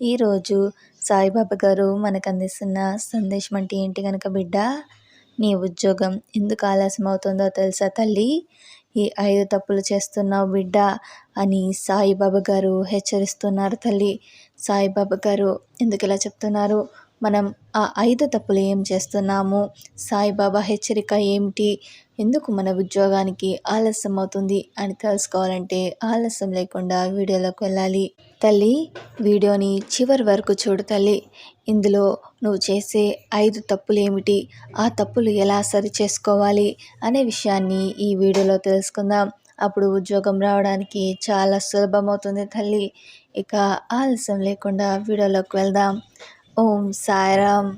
ఈరోజు సాయిబాబా గారు మనకు అందిస్తున్న సందేశం అంటే ఏంటి కనుక బిడ్డ? నీ ఉద్యోగం ఎందుకు ఆలస్యం అవుతుందో తెలుసా తల్లి? ఈ ఐదు తప్పులు చేస్తున్నావు బిడ్డ అని సాయిబాబా గారు హెచ్చరిస్తున్నారు తల్లి. సాయిబాబా గారు ఎందుకు ఇలా చెప్తున్నారు? మనం ఆ ఐదు తప్పులు ఏం చేస్తున్నాము? సాయిబాబా హెచ్చరిక ఏమిటి? ఎందుకు మన ఉద్యోగానికి ఆలస్యం అవుతుంది అని తెలుసుకోవాలంటే ఆలస్యం లేకుండా వీడియోలోకి వెళ్ళాలి. తల్లి వీడియోని చివరి వరకు చూడు తల్లి. ఇందులో నువ్వు చేసే ఐదు తప్పులు ఏమిటి ఆ తప్పులు ఎలా సరి చేసుకోవాలి అనే విషయాన్ని ఈ వీడియోలో తెలుసుకుందాం. అప్పుడు ఉద్యోగం రావడానికి చాలా సులభమవుతుంది తల్లి. ఇక ఆలస్యం లేకుండా వీడియోలోకి వెళ్దాం. ఓం సాయిరామ్.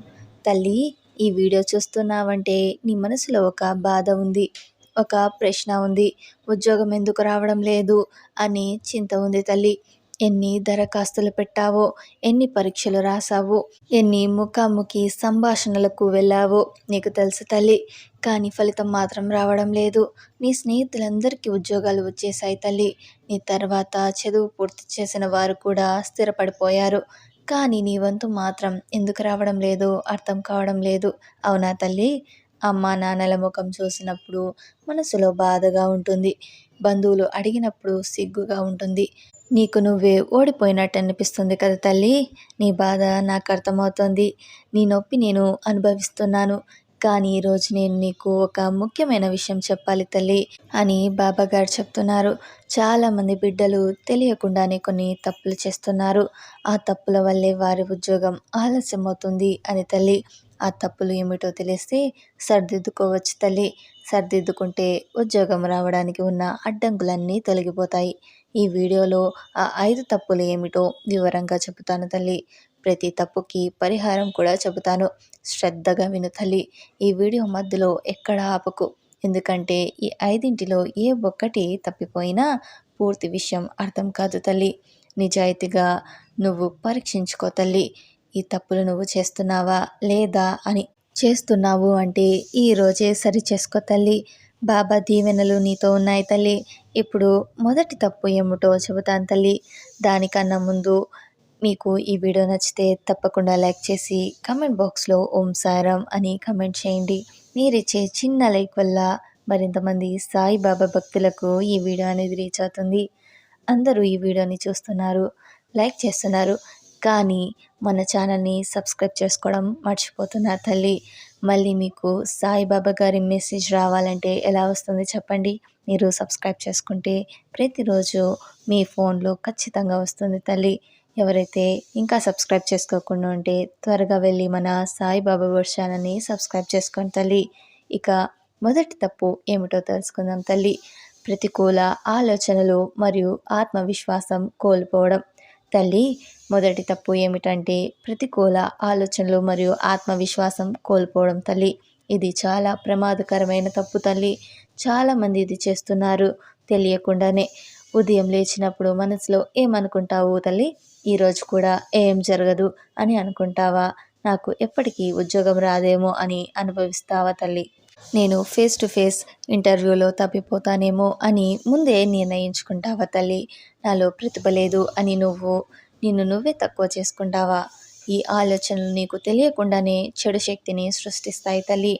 తల్లి ఈ వీడియో చూస్తున్నావంటే నీ మనసులో ఒక బాధ ఉంది ఒక ప్రశ్న ఉంది. ఉద్యోగం ఎందుకు రావడం లేదు అని చింత ఉంది తల్లి. ఎన్ని దరఖాస్తులు పెట్టావో ఎన్ని పరీక్షలు రాసావో ఎన్ని ముఖాముఖి సంభాషణలకు వెళ్ళావో నీకు తెలుసు తల్లి. కానీ ఫలితం మాత్రం రావడం లేదు. నీ స్నేహితులందరికీ ఉద్యోగాలు వచ్చేసాయి తల్లి. నీ తర్వాత చదువు పూర్తి చేసిన వారు కూడా స్థిరపడిపోయారు. కానీ నీ వంతు మాత్రం ఎందుకు రావడం లేదు? అర్థం కావడం లేదు. అవునా తల్లి? అమ్మ నాన్నల ముఖం చూసినప్పుడు మనసులో బాధగా ఉంటుంది. బంధువులు అడిగినప్పుడు సిగ్గుగా ఉంటుంది. నీకు నువ్వే ఓడిపోయినట్టు అనిపిస్తుంది కదా తల్లి? నీ బాధ నాకు అర్థమవుతుంది. నీ నొప్పి నేను అనుభవిస్తున్నాను. కానీ ఈరోజు నేను నీకు ఒక ముఖ్యమైన విషయం చెప్పాలి తల్లి అని బాబాగారు చెప్తున్నారు. చాలామంది బిడ్డలు తెలియకుండానే కొన్ని తప్పులు చేస్తున్నారు. ఆ తప్పుల వల్లే వారి ఉద్యోగం ఆలస్యం అవుతుంది అని తల్లి. ఆ తప్పులు ఏమిటో తెలిస్తే సర్దిద్దుకోవచ్చు తల్లి. సర్దిద్దుకుంటే ఉద్యోగం రావడానికి ఉన్న అడ్డంకులన్నీ తొలగిపోతాయి. ఈ వీడియోలో ఆ ఐదు తప్పులు ఏమిటో వివరంగా చెబుతాను తల్లి. ప్రతి తప్పుకి పరిహారం కూడా చెబుతాను. శ్రద్ధగా విను తల్లి ఈ వీడియో మధ్యలో ఎక్కడ ఆపకు. ఎందుకంటే ఈ ఐదింటిలో ఏ ఒక్కటి తప్పిపోయినా పూర్తి విషయం అర్థం కాదు తల్లి. నిజాయితీగా నువ్వు పరీక్షించుకో తల్లి. ఈ తప్పులు నువ్వు చేస్తున్నావా లేదా అని. చేస్తున్నావు అంటే ఈరోజే సరి చేసుకో తల్లి. బాబా దీవెనలు నీతో ఉన్నాయి తల్లి. ఇప్పుడు మొదటి తప్పు ఏమిటో చెబుతాను తల్లి. దానికన్నా ముందు మీకు ఈ వీడియో నచ్చితే తప్పకుండా లైక్ చేసి కమెంట్ బాక్స్లో ఓం సారం అని కమెంట్ చేయండి. మీరిచ్చే చిన్న లైక్ వల్ల మరింతమంది సాయిబాబా భక్తులకు ఈ వీడియో అనేది రీచ్ అవుతుంది. అందరూ ఈ వీడియోని చూస్తున్నారు లైక్ చేస్తున్నారు కానీ మన ఛానల్ని సబ్స్క్రైబ్ చేసుకోవడం మర్చిపోతున్నారు తల్లి. మళ్ళీ మీకు సాయిబాబా గారి మెసేజ్ రావాలంటే ఎలా వస్తుంది చెప్పండి. మీరు సబ్స్క్రైబ్ చేసుకుంటే ప్రతిరోజు మీ ఫోన్లో ఖచ్చితంగా వస్తుంది తల్లి. ఎవరైతే ఇంకా సబ్స్క్రైబ్ చేసుకోకుండా ఉంటే త్వరగా వెళ్ళి మన సాయిబాబా వర్డ్ ఛానల్ని సబ్స్క్రైబ్ చేసుకోండి తల్లి. ఇక మొదటి తప్పు ఏమిటో తెలుసుకుందాం తల్లి. ప్రతికూల ఆలోచనలు మరియు ఆత్మవిశ్వాసం కోల్పోవడం. తల్లి మొదటి తప్పు ఏమిటంటే ప్రతికూల ఆలోచనలు మరియు ఆత్మవిశ్వాసం కోల్పోవడం తల్లి. ఇది చాలా ప్రమాదకరమైన తప్పు తల్లి. చాలామంది ఇది చేస్తున్నారు తెలియకుండానే. ఉదయం లేచినప్పుడు మనసులో ఏమనుకుంటావు తల్లి? ఈరోజు కూడా ఏం జరగదు అని అనుకుంటావా? నాకు ఎప్పటికీ ఉద్యోగం రాదేమో అని అనుభవిస్తావా తల్లి? నేను ఫేస్ టు ఫేస్ ఇంటర్వ్యూలో తప్పిపోతానేమో అని ముందే నిర్ణయించుకుంటావా తల్లి? నాలో ప్రతిభ లేదు అని నువ్వు నిన్ను నువ్వే తక్కువ చేసుకుంటావా? ఈ ఆలోచనలు నీకు తెలియకుండానే చెడు శక్తిని సృష్టిస్తాయి తల్లి.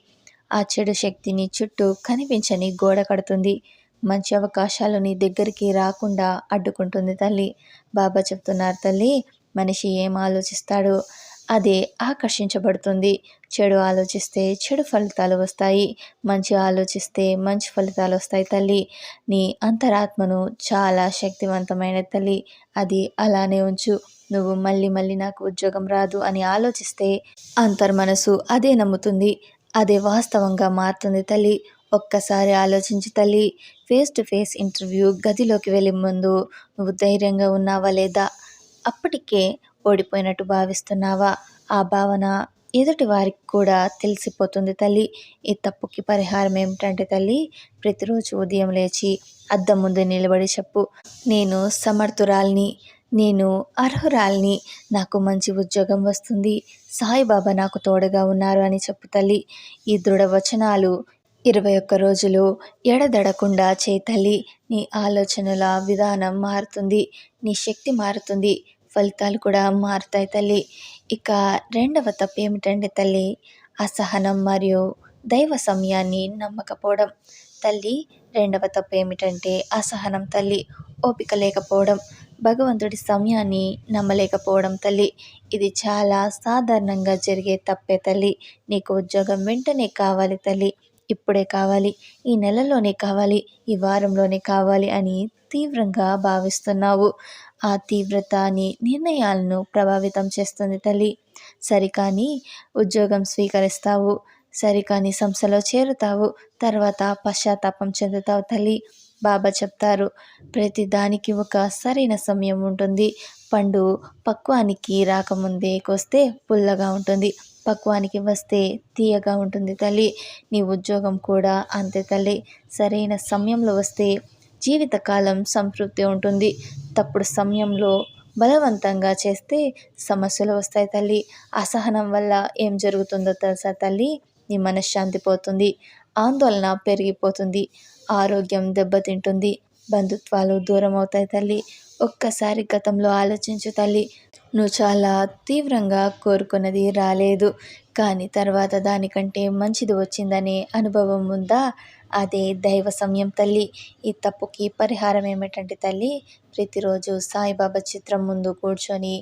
ఆ చెడు శక్తిని చుట్టూ కనిపించని గోడ కడుతుంది. మంచి అవకాశాలు నీ దగ్గరికి రాకుండా అడ్డుకుంటుంది తల్లి. బాబా చెప్తున్నారు తల్లి మనిషి ఏం ఆలోచిస్తాడో? అదే ఆకర్షించబడుతుంది. చెడు ఆలోచిస్తే చెడు ఫలితాలు వస్తాయి. మంచి ఆలోచిస్తే మంచి ఫలితాలు వస్తాయి తల్లి. నీ అంతరాత్మను చాలా శక్తివంతమైన తల్లి. అది అలానే ఉంచు. నువ్వు మళ్ళీ మళ్ళీ నాకు ఉద్యోగం రాదు అని ఆలోచిస్తే అంతర్మనసు అదే నమ్ముతుంది. అదే వాస్తవంగా మారుతుంది తల్లి. ఒక్కసారి ఆలోచించి తల్లి. ఫేస్ టు ఫేస్ ఇంటర్వ్యూ గదిలోకి వెళ్ళే ముందు నువ్వు ధైర్యంగా ఉన్నావా లేదా? అప్పటికే ఓడిపోయినట్టు భావిస్తున్నావా? ఆ భావన ఎదుటి వారికి కూడా తెలిసిపోతుంది తల్లి. ఈ తప్పుకి పరిహారం ఏమిటంటే తల్లి ప్రతిరోజు ఉదయం లేచి అద్దం ముందు నిలబడి చెప్పు. నేను సమర్థురాల్ని నేను అర్హురాల్ని నాకు మంచి ఉద్యోగం వస్తుంది సాయిబాబా నాకు తోడుగా ఉన్నారు అని చెప్పు తల్లి. ఈ దృఢ వచనాలు ఇరవై ఒక్క రోజులు ఎడదడకుండా చేతల్లి నీ ఆలోచనల విధానం మారుతుంది నీ శక్తి మారుతుంది ఫలితాలు కూడా మారుతాయి తల్లి. ఇక రెండవ తప్పు ఏమిటంటే తల్లి అసహనం మరియు దైవ సమయాన్ని నమ్మకపోవడం. తల్లి రెండవ తప్పు ఏమిటంటే అసహనం తల్లి ఓపిక లేకపోవడం భగవంతుడి సమయాన్ని నమ్మలేకపోవడం తల్లి. ఇది చాలా సాధారణంగా జరిగే తప్పే తల్లి. నీకు ఉద్యోగం వెంటనే కావాలి తల్లి. ఇప్పుడే కావాలి ఈ నెలలోనే కావాలి ఈ వారంలోనే కావాలి అని తీవ్రంగా భావిస్తున్నావు. ఆ తీవ్రత నీ నిర్ణయాలను ప్రభావితం చేస్తుంది తల్లి. సరికాని ఉద్యోగం స్వీకరిస్తావు సరికాని సంస్థలో చేరుతావు తర్వాత పశ్చాత్తాపం చెందుతావు తల్లి. బాబా చెప్తారు ప్రతి దానికి ఒక సరైన సమయం ఉంటుంది. పండు పక్వానికి రాకముందే కోస్తే పుల్లగా ఉంటుంది. పక్వానికి వస్తే తీయగా ఉంటుంది తల్లి. నీ ఉద్యోగం కూడా అంతే తల్లి. సరైన సమయంలో వస్తే జీవితకాలం సంతృప్తి ఉంటుంది. తప్పుడు సమయంలో బలవంతంగా చేస్తే సమస్యలు వస్తాయి తల్లి. అసహనం వల్ల ఏం జరుగుతుందో తెలుసా తల్లి? నీ మనశ్శాంతి పోతుంది. ఆందోళన పెరిగిపోతుంది. ఆరోగ్యం దెబ్బతింటుంది. బంధుత్వాలు దూరం అవుతాయి తల్లి. ఒక్కసారి గతంలో ఆలోచించు తల్లి. నువ్వు చాలా తీవ్రంగా కోరుకున్నది రాలేదు. కానీ తర్వాత దానికంటే మంచిది వచ్చిందనే అనుభవం ఉందా? అదే దైవ సమయం తల్లి. ఈ తప్పుకి పరిహారం ఏమిటంటే తల్లి ప్రతిరోజు సాయిబాబా చిత్రం ముందు కూర్చొని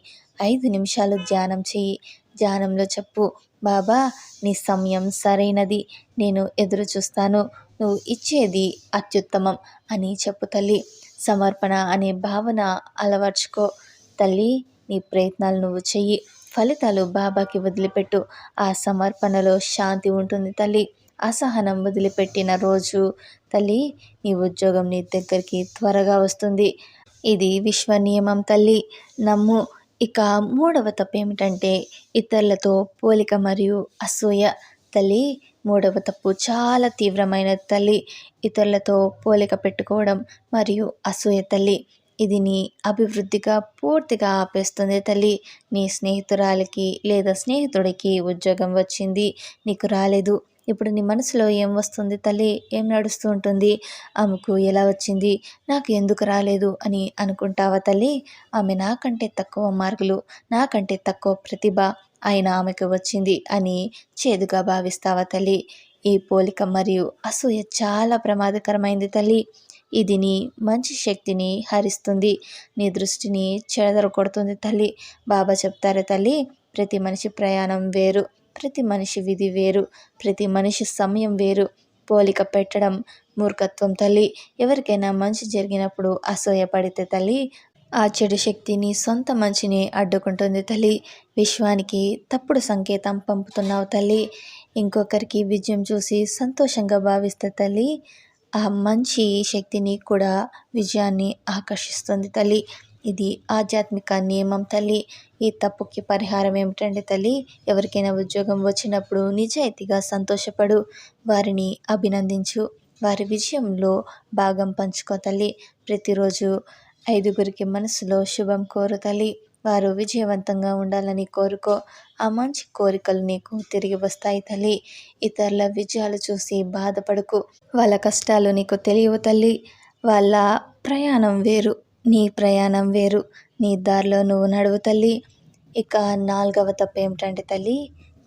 ఐదు నిమిషాలు ధ్యానం చెయ్యి. ధ్యానంలో చెప్పు బాబా నీ సమయం సరైనది. నేను ఎదురు చూస్తాను నువ్వు ఇచ్చేది అత్యుత్తమం అని చెప్పు తల్లి. సమర్పణ అనే భావన అలవర్చుకో. తల్లి నీ ప్రయత్నాలు నువ్వు చెయ్యి. ఫలితాలు బాబాకి వదిలిపెట్టు. ఆ సమర్పణలో శాంతి ఉంటుంది తల్లి. అసహనం వదిలిపెట్టిన రోజు తల్లి నీ ఉద్యోగం నీ దగ్గరికి త్వరగా వస్తుంది. ఇది విశ్వ నియమం తల్లి. నమ్ము. ఇక మూడవ తప్పు ఏమిటంటే ఇతరులతో పోలిక మరియు అసూయ. తల్లి మూడవ తప్పు చాలా తీవ్రమైన తల్లి ఇతరులతో పోలిక పెట్టుకోవడం మరియు అసూయ తల్లి. ఇది నీ అభివృద్ధిగా పూర్తిగా ఆపేస్తుంది తల్లి. నీ స్నేహితురాలికి లేదా స్నేహితుడికి ఉద్యోగం వచ్చింది నీకు రాలేదు. ఇప్పుడు నీ మనసులో ఏం వస్తుంది తల్లి? ఏం నడుస్తూ ఉంటుంది? ఆమెకు ఎలా వచ్చింది? నాకు ఎందుకు రాలేదు అని అనుకుంటావా తల్లి? ఆమె నాకంటే తక్కువ మార్కులు నాకంటే తక్కువ ప్రతిభ. ఆయన ఆమెకు వచ్చింది అని చేదుగా భావిస్తావా తల్లి? ఈ పోలిక మరియు అసూయ చాలా ప్రమాదకరమైంది తల్లి. ఇది నీ మంచి శక్తిని హరిస్తుంది. నీ దృష్టిని చెదరగొడుతుంది తల్లి. బాబా చెప్తారు తల్లి ప్రతి మనిషి ప్రయాణం వేరు ప్రతి మనిషి విధి వేరు ప్రతి మనిషి సమయం వేరు. పోలిక పెట్టడం మూర్ఖత్వం తల్లి. ఎవరికైనా మంచి జరిగినప్పుడు అసూయపడితే తల్లి ఆ చెడు శక్తిని సొంత మంచిని అడ్డుకుంటుంది తల్లి. విశ్వానికి తప్పుడు సంకేతం పంపుతున్నావు తల్లి. ఇంకొకరికి విజయం చూసి సంతోషంగా భావిస్తే తల్లి ఆ మంచి శక్తిని కూడా విజయాన్ని ఆకర్షిస్తుంది తల్లి. ఇది ఆధ్యాత్మిక నియమం తల్లి. ఈ తప్పుకి పరిహారం ఏమిటంటే తల్లి? ఎవరికైనా ఉద్యోగం వచ్చినప్పుడు నిజాయితీగా సంతోషపడు వారిని అభినందించు వారి విజయంలో భాగం పంచుకో తల్లి. ప్రతిరోజు ఐదుగురికి మనసులో శుభం కోరు తల్లి. వారు విజయవంతంగా ఉండాలని కోరుకో. ఆ మంచి కోరికలు నీకు తిరిగి వస్తాయి తల్లి. ఇతరుల విజయాలు చూసి బాధపడుకు. వాళ్ళ కష్టాలు నీకు తెలియవు తల్లి. వాళ్ళ ప్రయాణం వేరు. నీ ప్రయాణం వేరు. నీ దారిలో నువ్వు నడువు తల్లి. ఇక నాలుగవ తప్పు ఏమిటంటే తల్లి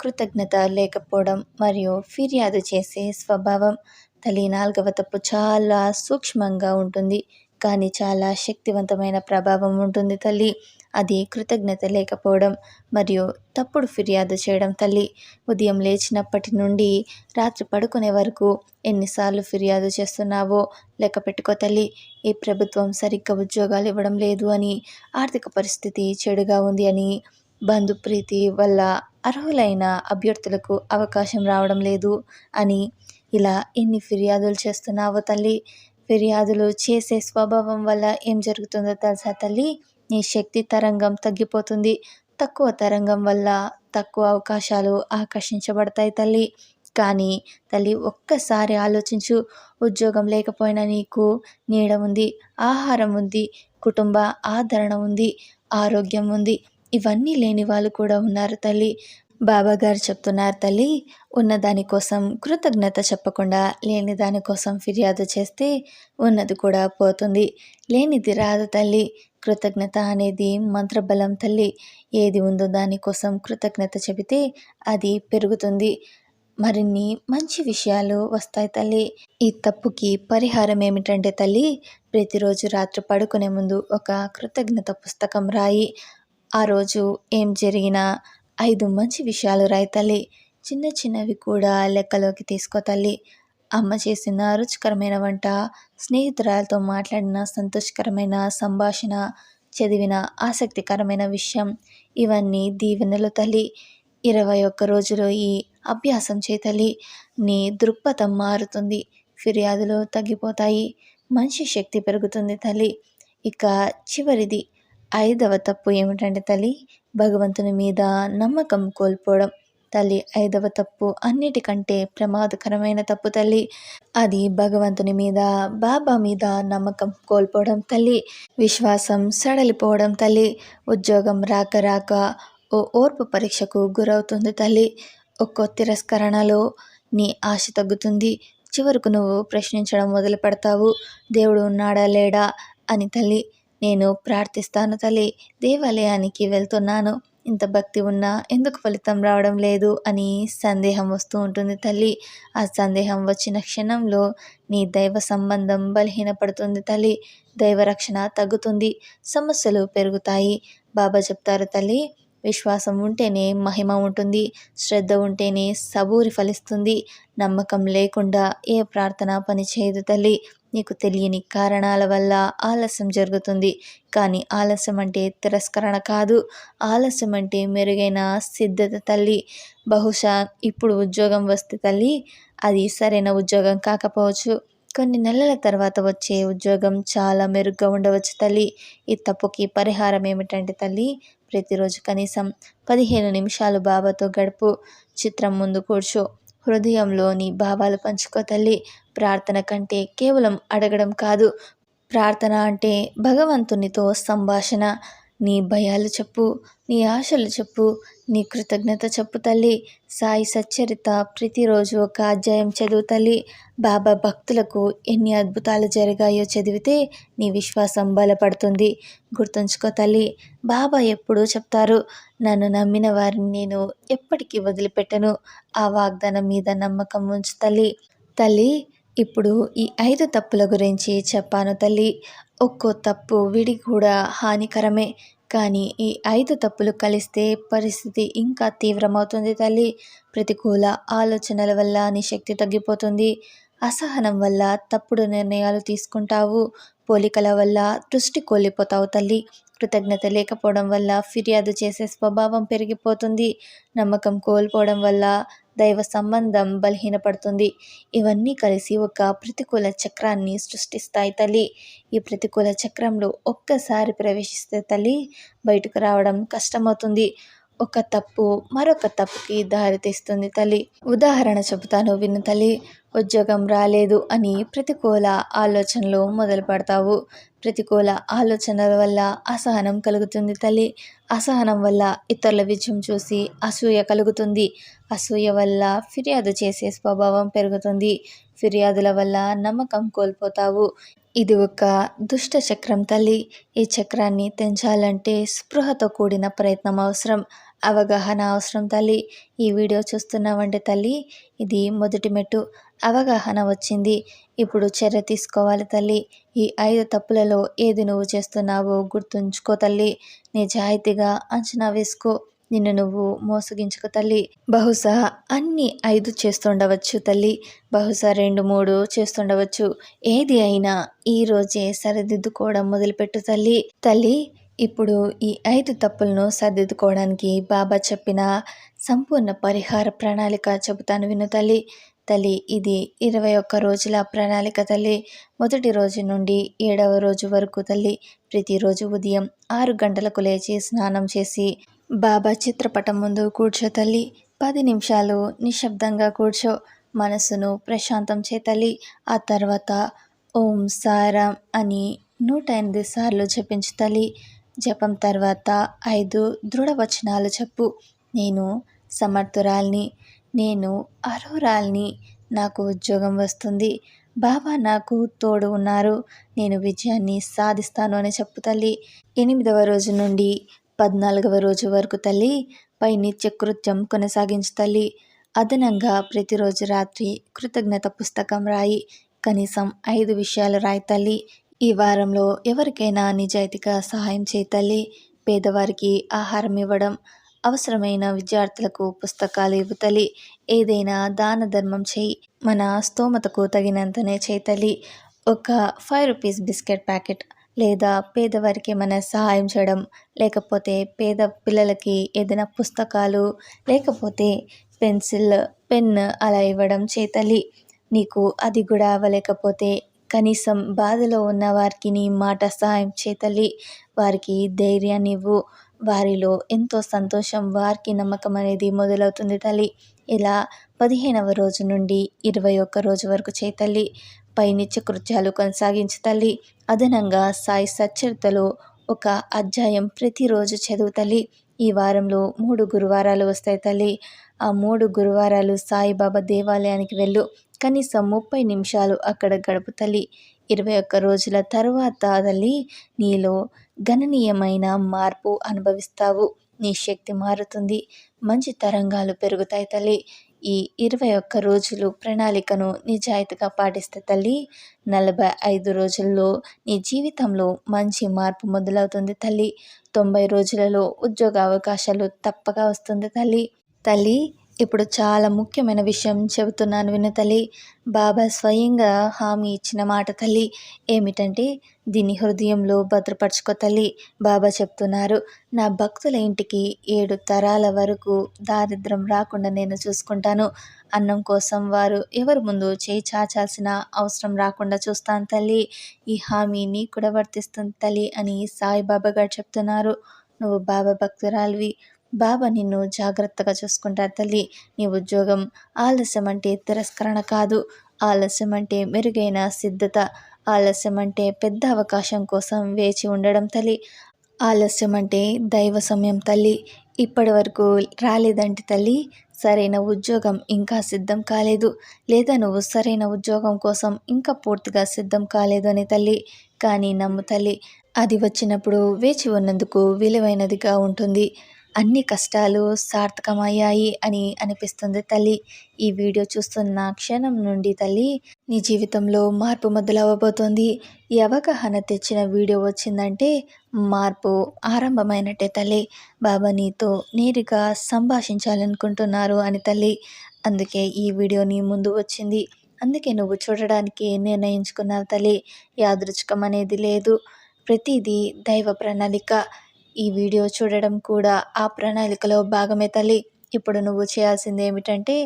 కృతజ్ఞత లేకపోవడం మరియు ఫిర్యాదు చేసే స్వభావం. తల్లి నాలుగవ తప్పు చాలా సూక్ష్మంగా ఉంటుంది. కానీ చాలా శక్తివంతమైన ప్రభావం ఉంటుంది తల్లి. అది కృతజ్ఞత లేకపోవడం మరియు తప్పుడు ఫిర్యాదు చేయడం తల్లి. ఉదయం లేచినప్పటి నుండి రాత్రి పడుకునే వరకు ఎన్నిసార్లు ఫిర్యాదు చేస్తున్నావో లెక్క పెట్టుకో తల్లి. ఈ ప్రభుత్వం సరిగ్గా ఉద్యోగాలు ఇవ్వడం లేదు అని ఆర్థిక పరిస్థితి చెడుగా ఉంది అని బంధుప్రీతి వల్ల అర్హులైన అభ్యర్థులకు అవకాశం రావడం లేదు అని ఇలా ఎన్ని ఫిర్యాదులు చేస్తున్నావో తల్లి. ఫిర్యాదులు చేసే స్వభావం వల్ల ఏం జరుగుతుందో తెలుసా తల్లి? నీ శక్తి తరంగం తగ్గిపోతుంది. తక్కువ తరంగం వల్ల తక్కువ అవకాశాలు ఆకర్షించబడతాయి తల్లి. కానీ తల్లి ఒక్కసారి ఆలోచించు. ఉద్యోగం లేకపోయినా నీకు నీడ ఉంది ఆహారం ఉంది కుటుంబ ఆదరణ ఉంది ఆరోగ్యం ఉంది. ఇవన్నీ లేని వాళ్ళు కూడా ఉన్నారు తల్లి. బాబాగారు చెప్తున్నారు తల్లి ఉన్న దానికోసం కృతజ్ఞత చెప్పకుండా లేని దానికోసం ఫిర్యాదు చేస్తే ఉన్నది కూడా పోతుంది. లేనిది రాదు తల్లి. కృతజ్ఞత అనేది మంత్రబలం తల్లి. ఏది ఉందో దానికోసం కృతజ్ఞత చెబితే అది పెరుగుతుంది. మరిన్ని మంచి విషయాలు వస్తాయి తల్లి. ఈ తప్పుకి పరిహారం ఏమిటంటే తల్లి ప్రతిరోజు రాత్రి పడుకునే ముందు ఒక కృతజ్ఞత పుస్తకం రాయి. ఆ రోజు ఏం జరిగినా ఐదు మంచి విషయాలు రాయి తల్లి. చిన్న చిన్నవి కూడా లెక్కలోకి తీసుకో తల్లి. అమ్మ చేసిన రుచికరమైన వంట స్నేహితురాలతో మాట్లాడిన సంతోషకరమైన సంభాషణ చదివిన ఆసక్తికరమైన విషయం ఇవన్నీ దీవెనలు తల్లి. ఇరవై ఒక్క రోజులో ఈ అభ్యాసం చేతలి నీ దృక్పథం మారుతుంది ఫిర్యాదులు తగ్గిపోతాయి మంచి శక్తి పెరుగుతుంది తల్లి. ఇక చివరిది ఐదవ తప్పు ఏమిటంటే తల్లి? భగవంతుని మీద నమ్మకం కోల్పోవడం. తల్లి ఐదవ తప్పు అన్నిటికంటే ప్రమాదకరమైన తప్పు తల్లి. అది భగవంతుని మీద బాబా మీద నమ్మకం కోల్పోవడం తల్లి. విశ్వాసం సడలిపోవడం తల్లి. ఉద్యోగం రాక రాక ఓ ఓర్పు పరీక్షకు గురవుతుంది తల్లి. ఒక్కో తిరస్కరణలో నీ ఆశ తగ్గుతుంది. చివరకు నువ్వు ప్రశ్నించడం మొదలు పెడతావు దేవుడు ఉన్నాడా లేడా అని తల్లి. నేను ప్రార్థిస్తాను తల్లి దేవాలయానికి వెళ్తున్నాను. ఇంత భక్తి ఉన్నా ఎందుకు ఫలితం రావడం లేదు అని సందేహం వస్తూ ఉంటుంది తల్లి. ఆ సందేహం వచ్చిన క్షణంలో నీ దైవ సంబంధం బలహీనపడుతుంది తల్లి. దైవరక్షణ తగ్గుతుంది సమస్యలు పెరుగుతాయి. బాబా చెప్తారు తల్లి విశ్వాసం ఉంటేనే మహిమ ఉంటుంది శ్రద్ధ ఉంటేనే సబూరి ఫలిస్తుంది. నమ్మకం లేకుండా ఏ ప్రార్థన పని చేయదు తల్లి. నీకు తెలియని కారణాల వల్ల ఆలస్యం జరుగుతుంది. కానీ ఆలస్యం అంటే తిరస్కరణ కాదు. ఆలస్యం అంటే మెరుగైన సిద్ధత తల్లి. బహుశా ఇప్పుడు ఉద్యోగం వస్తే తల్లి అది సరైన ఉద్యోగం కాకపోవచ్చు. కొన్ని నెలల తర్వాత వచ్చే ఉద్యోగం చాలా మెరుగ్గా ఉండవచ్చు తల్లి. ఈ తప్పుకి పరిహారం ఏమిటంటే తల్లి ప్రతిరోజు కనీసం పదిహేను నిమిషాలు బాబాతో గడుపు చిత్రం ముందు కూర్చో. హృదయంలోని భావాలు పంచుకో తల్లి. ప్రార్థన కంటే కేవలం అడగడం కాదు. ప్రార్థన అంటే భగవంతునితో సంభాషణ. నీ భయాలు చెప్పు నీ ఆశలు చెప్పు నీ కృతజ్ఞత చెప్పు తల్లి. సాయి సచ్చరిత ప్రతిరోజు ఒక అధ్యాయం చదువు తల్లి. బాబా భక్తులకు ఎన్ని అద్భుతాలు జరిగాయో చదివితే నీ విశ్వాసం బలపడుతుంది. గుర్తుంచుకో తల్లి బాబా ఎప్పుడూ చెప్తారు నన్ను నమ్మిన వారిని నేను ఎప్పటికీ వదిలిపెట్టను. ఆ వాగ్దానం మీద నమ్మకం ఉంచు తల్లి. తల్లి ఇప్పుడు ఈ ఐదు తప్పుల గురించి చెప్పాను తల్లి. ఒక్కో తప్పు విడి కూడా హానికరమే. కానీ ఈ ఐదు తప్పులు కలిస్తే పరిస్థితి ఇంకా తీవ్రమవుతుంది తల్లి. ప్రతికూల ఆలోచనల వల్ల నీ శక్తి తగ్గిపోతుంది. అసహనం వల్ల తప్పుడు నిర్ణయాలు తీసుకుంటావు. పోలికల వల్ల దృష్టి కోల్పోతావు తల్లి. కృతజ్ఞత లేకపోవడం వల్ల ఫిర్యాదు చేసే స్వభావం పెరిగిపోతుంది. నమ్మకం కోల్పోవడం వల్ల దైవ సంబంధం బలహీనపడుతుంది. ఇవన్నీ కలిసి ఒక ప్రతికూల చక్రాన్ని సృష్టిస్తాయి తల్లి. ఈ ప్రతికూల చక్రంలో ఒక్కసారి ప్రవేశిస్తే తల్లి బయటకు రావడం కష్టమవుతుంది. ఒక తప్పు మరొక తప్పుకి దారితీస్తుంది తల్లి. ఉదాహరణ చెబుతాను విను తల్లి. ఉద్యోగం రాలేదు అని ప్రతికూల ఆలోచనలు మొదలు పెడతావు ప్రతికూల ఆలోచనల వల్ల అసహనం కలుగుతుంది తల్లి. అసహనం వల్ల ఇతరుల విజయం చూసి అసూయ కలుగుతుంది. అసూయ వల్ల ఫిర్యాదు చేసే స్వభావం పెరుగుతుంది. ఫిర్యాదుల వల్ల నమ్మకం కోల్పోతావు. ఇది ఒక దుష్ట చక్రం తల్లి. ఈ చక్రాన్ని తెంచాలంటే స్పృహతో కూడిన ప్రయత్నం అవసరం అవగాహన అవసరం తల్లి. ఈ వీడియో చూస్తున్నావంటే తల్లి ఇది మొదటి మెట్టు. అవగాహన వచ్చింది. ఇప్పుడు చర్య తీసుకోవాలి తల్లి. ఈ ఐదు తప్పులలో ఏది నువ్వు చేస్తున్నావో గుర్తుంచుకో తల్లి. నిజాయితీగా అంచనా వేసుకో. నిన్ను నువ్వు మోసగించక తల్లి. బహుశా అన్ని ఐదు చేస్తుండవచ్చు తల్లి. బహుశా రెండు మూడు చేస్తుండవచ్చు. ఏది అయినా ఈ రోజే సరిదిద్దుకోవడం మొదలుపెట్టు తల్లి. తల్లి ఇప్పుడు ఈ ఐదు తప్పులను సరిదిద్దుకోవడానికి బాబా చెప్పిన సంపూర్ణ పరిహార ప్రణాళిక చెబుతాను విను తల్లి. తల్లి ఇది ఇరవై ఒక్క రోజుల ప్రణాళిక తల్లి. మొదటి రోజు నుండి ఏడవ రోజు వరకు తల్లి. ప్రతిరోజు ఉదయం ఆరు గంటలకు లేచి స్నానం చేసి బాబా చిత్రపటం ముందు కూర్చో తల్లి. పది నిమిషాలు నిశ్శబ్దంగా కూర్చో. మనసును ప్రశాంతం చే తల్లి. ఆ తర్వాత ఓం సారాం అని నూట ఎనిమిది సార్లు జపించు తల్లి. జపం తర్వాత ఐదు దృఢవచనాలు చెప్పు. నేను సమర్థురాల్ని. నేను అర్హురాల్ని. నాకు ఉద్యోగం వస్తుంది. బాబా నాకు తోడు ఉన్నారు. నేను విజయాన్ని సాధిస్తాను అని చెప్పు తల్లి. ఎనిమిదవ రోజు నుండి పద్నాలుగవ రోజు వరకు తల్లి పై నిత్య కృత్యం కొనసాగించు తల్లి. అదనంగా ప్రతిరోజు రాత్రి కృతజ్ఞత పుస్తకం రాయి. కనీసం ఐదు విషయాలు రాయి తల్లి. ఈ వారంలో ఎవరికైనా నిజాయితీగా సహాయం చేయి తల్లి. పేదవారికి ఆహారం ఇవ్వడం అవసరమైన విద్యార్థులకు పుస్తకాలు ఇవ్వతలి ఏదైనా దాన ధర్మం చేయి. మన స్తోమతకు తగినంతనే చేతలి ఒక ఫైవ్ రూపీస్ బిస్కెట్ ప్యాకెట్ లేదా పేదవారికి ఏమైనా సహాయం చేయడం లేకపోతే పేద పిల్లలకి ఏదైనా పుస్తకాలు లేకపోతే పెన్సిల్ పెన్ అలా ఇవ్వడం చేతలి నీకు అది కూడా అవ్వలేకపోతే కనీసం బాధలో ఉన్న వారికి నీ మాట సహాయం చేతలి వారికి ధైర్యాన్ని ఇవ్వు. వారిలో ఎంతో సంతోషం వారికి నమ్మకం అనేది మొదలవుతుంది తల్లి. ఇలా పదిహేనవ రోజు నుండి ఇరవై ఒక్క రోజు వరకు చేతల్లి పై నిత్య కృత్యాలు కొనసాగించు తల్లి. అదనంగా సాయి సచ్చరితలో ఒక అధ్యాయం ప్రతిరోజు చదువు తల్లి. ఈ వారంలో మూడు గురువారాలు వస్తాయి తల్లి. ఆ మూడు గురువారాలు సాయిబాబా దేవాలయానికి వెళ్ళు. కనీసం ముప్పై నిమిషాలు అక్కడ గడుపు తల్లి. ఇరవై ఒక్క రోజుల తర్వాత తల్లి నీలో గణనీయమైన మార్పు అనుభవిస్తావు. నీ శక్తి మారుతుంది. మంచి తరంగాలు పెరుగుతాయి తల్లి. ఈ ఇరవై ఒక్క రోజులు ప్రణాళికను నిజాయితీగా పాటిస్తే తల్లి నలభై ఐదు రోజుల్లో నీ జీవితంలో మంచి మార్పు మొదలవుతుంది తల్లి. తొంభై రోజులలో ఉద్యోగ అవకాశాలు తప్పగా వస్తుంది తల్లి. తల్లి ఇప్పుడు చాలా ముఖ్యమైన విషయం చెబుతున్నాను విను తల్లి. బాబా స్వయంగా హామీ ఇచ్చిన మాట తల్లి. ఏమిటంటే దీన్ని హృదయంలో భద్రపరచుకో తల్లి. బాబా చెప్తున్నారు నా భక్తుల ఇంటికి ఏడు తరాల వరకు దారిద్రం రాకుండా నేను చూసుకుంటాను. అన్నం కోసం వారు ఎవరి ముందు చేయి చాచాల్సిన అవసరం రాకుండా చూస్తాను తల్లి. ఈ హామీని కూడా వర్తిస్తుంది తల్లి అని సాయిబాబా గారు చెప్తున్నారు. నువ్వు బాబా భక్తురాలివి. బాబా నిన్ను జాగ్రత్తగా చూసుకుంటారు తల్లి. నీ ఉద్యోగం ఆలస్యం అంటే తిరస్కరణ కాదు. ఆలస్యం అంటే మెరుగైన సిద్ధత. ఆలస్యం అంటే పెద్ద అవకాశం కోసం వేచి ఉండడం తల్లి. ఆలస్యం అంటే దైవ సమయం తల్లి. ఇప్పటి వరకు రాలేదంటే తల్లి సరైన ఉద్యోగం ఇంకా సిద్ధం కాలేదు. లేదా నువ్వు సరైన ఉద్యోగం కోసం ఇంకా పూర్తిగా సిద్ధం కాలేదు అని తల్లి. కానీ నమ్ము తల్లి అది వచ్చినప్పుడు వేచి ఉన్నందుకు విలువైనదిగా ఉంటుంది. అన్ని కష్టాలు సార్థకమయ్యాయి అని అనిపిస్తుంది తల్లి. ఈ వీడియో చూస్తున్న క్షణం నుండి తల్లి నీ జీవితంలో మార్పు మొదలవ్వబోతోంది. ఈ అవగాహన తెచ్చిన వీడియో వచ్చిందంటే మార్పు ఆరంభమైనట్టే తల్లి. బాబా నీతో నేరుగా సంభాషించాలనుకుంటున్నారు అని తల్లి. అందుకే ఈ వీడియో నీ ముందు వచ్చింది. అందుకే నువ్వు చూడడానికి నిర్ణయించుకున్నావు తల్లి. యాదృచ్ఛికం అనేది లేదు. ప్రతిదీ దైవ ప్రణాళిక. ఈ వీడియో చూడడం కూడా ఆ ప్రణాళికలో భాగమే తల్లి. ఇప్పుడు నువ్వు చేయాల్సింది ఏమిటంటే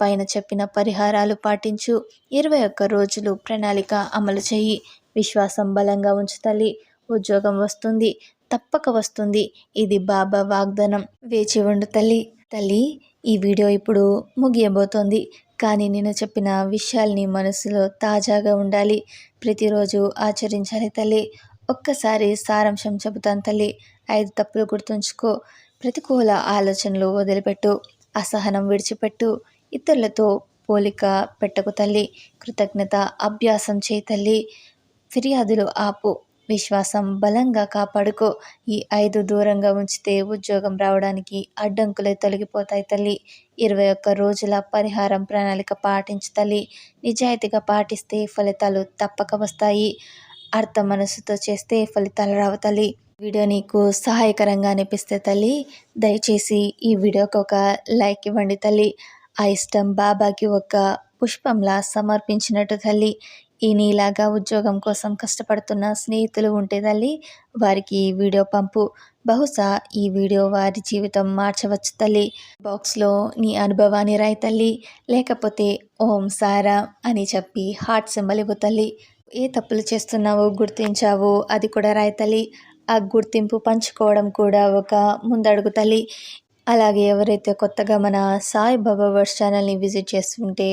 పైన చెప్పిన పరిహారాలు పాటించు. ఇరవై ఒక్క రోజులు ప్రణాళిక అమలు చేయి. విశ్వాసం బలంగా ఉంచు తల్లి. ఉద్యోగం వస్తుంది. తప్పక వస్తుంది. ఇది బాబా వాగ్దానం. వేచి ఉండు తల్లి. తల్లి ఈ వీడియో ఇప్పుడు ముగియబోతోంది. కానీ నేను చెప్పిన విషయాల్ని మనసులో తాజాగా ఉండాలి. ప్రతిరోజు ఆచరించాలి తల్లి. ఒక్కసారి సారాంశం చెబుతాను తల్లి. ఐదు తప్పులు గుర్తుంచుకో. ప్రతికూల ఆలోచనలు వదిలిపెట్టు. అసహనం విడిచిపెట్టు. ఇతరులతో పోలిక పెట్టకు తల్లి. కృతజ్ఞత అభ్యాసం చేయి తల్లి. ఫిర్యాదులు ఆపు. విశ్వాసం బలంగా కాపాడుకో. ఈ ఐదు దూరంగా ఉంచితే ఉద్యోగం రావడానికి అడ్డంకులే తొలగిపోతాయి తల్లి. ఇరవై ఒక్క రోజుల పరిహారం ప్రణాళిక పాటించు తల్లి. నిజాయితీగా పాటిస్తే ఫలితాలు తప్పక వస్తాయి. అర్థ మనసుతో చేస్తే ఫలితాలు రావు తల్లి. వీడియో నీకు సహాయకరంగా అనిపిస్తే తల్లి దయచేసి ఈ వీడియోకి ఒక లైక్ ఇవ్వండి తల్లి. ఆ ఇష్టం బాబాకి ఒక పుష్పంలా సమర్పించినట్టు తల్లి. ఈ నీలాగా ఉద్యోగం కోసం కష్టపడుతున్న స్నేహితులు ఉంటే తల్లి వారికి ఈ వీడియో పంపు. బహుశా ఈ వీడియో వారి జీవితం మార్చవచ్చు తల్లి. బాక్స్లో నీ అనుభవాన్ని రాయి తల్లి. లేకపోతే ఓం సారా అని చెప్పి హార్ట్ సింబల్ ఇవ్వు తల్లి. ఏ తప్పులు చేస్తున్నావో గుర్తించావో అది కూడా రాయి తల్లి. ఆ గుర్తింపు పంచుకోవడం కూడా ఒక ముందడుగు తల్లి. అలాగే ఎవరైతే కొత్తగా మన సాయిబాబా వర్స్ ఛానల్ని విజిట్ చేస్తుంటే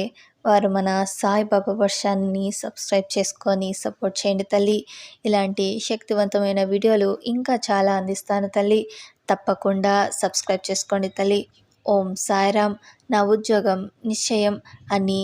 వారు మన సాయిబాబా వర్షాన్ని సబ్స్క్రైబ్ చేసుకొని సపోర్ట్ చేయండి తల్లి. ఇలాంటి శక్తివంతమైన వీడియోలు ఇంకా చాలా అందిస్తాను తల్లి. తప్పకుండా సబ్స్క్రైబ్ చేసుకోండి తల్లి. ఓం సాయిరామ్. నా ఉద్యోగం నిశ్చయం అని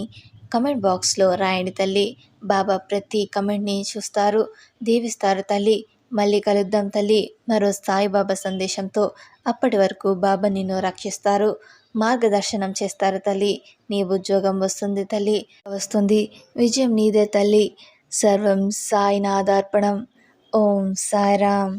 కమెంట్ బాక్స్లో రాయండి తల్లి. బాబా ప్రతి కమెంట్ని చూస్తారు. దీవిస్తారు తల్లి. మళ్ళీ కలుద్దాం తల్లి. మరో సాయిబాబా సందేశంతో అప్పటి వరకు బాబా నిన్ను రక్షిస్తారు. మార్గదర్శనం చేస్తారు తల్లి. నీ ఉద్యోగం వస్తుంది తల్లి. వస్తుంది. విజయం నీదే తల్లి. సర్వం సాయినాథార్పణం. ఓం సాయిరామ్.